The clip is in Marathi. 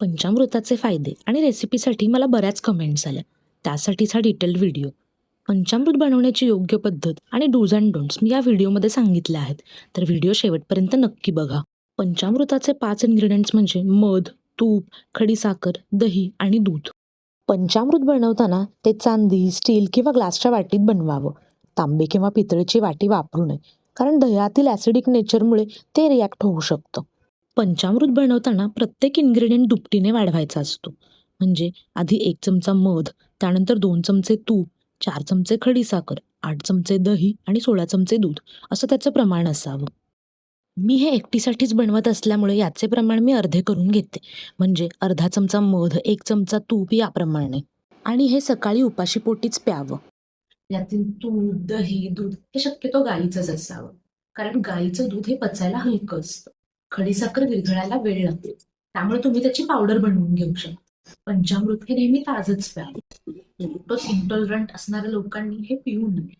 पंचामृताचे फायदे आणि रेसिपीसाठी मला बऱ्याच कमेंट्स आल्या. त्यासाठीच हा डिटेल्ड व्हिडिओ पंचामृत बनवण्याची योग्य पद्धत आणि डूज अँड डोंट्स मी या व्हिडिओमध्ये सांगितले आहेत. तर व्हिडिओ शेवटपर्यंत नक्की बघा. पंचामृताचे पाच इन्ग्रेडियंट्स म्हणजे मध तूप खडीसाखर दही आणि दूध. पंचामृत बनवताना ते चांदी स्टील किंवा ग्लासच्या वाटीत बनवावं. तांबे किंवा पितळेची वाटी वापरू नये. कारण दह्यातील ॲसिडिक नेचरमुळे ते रिॲक्ट होऊ शकतं. पंचामृत बनवताना प्रत्येक इन्ग्रेडियंट दुपटीने वाढवायचा असतो. म्हणजे आधी एक चमचा मध त्यानंतर दोन चमचे तूप चार चमचे खडीसाखर आठ चमचे दही आणि सोळा चमचे दूध असं त्याचं प्रमाण असावं. मी हे एकटीसाठीच बनवत असल्यामुळे याचे प्रमाण मी अर्धे करून घेते. म्हणजे अर्धा चमचा मध एक चमचा तूप याप्रमाणे आणि हे सकाळी उपाशी पोटीच प्यावं. यातील तूप दही दूध हे शक्यतो गाईचंच असावं. कारण गाईचं दूध हे पचायला हलकं असतं. खडीसाखर विरघळायला वेळ लागतो. त्यामुळे तुम्ही त्याची पावडर बनवून घेऊ शकता. पंचामृत हे नेहमी ताजच प्या. लॅक्टोज इंटॉलरंट असणाऱ्या लोकांनी हे पिऊ नये.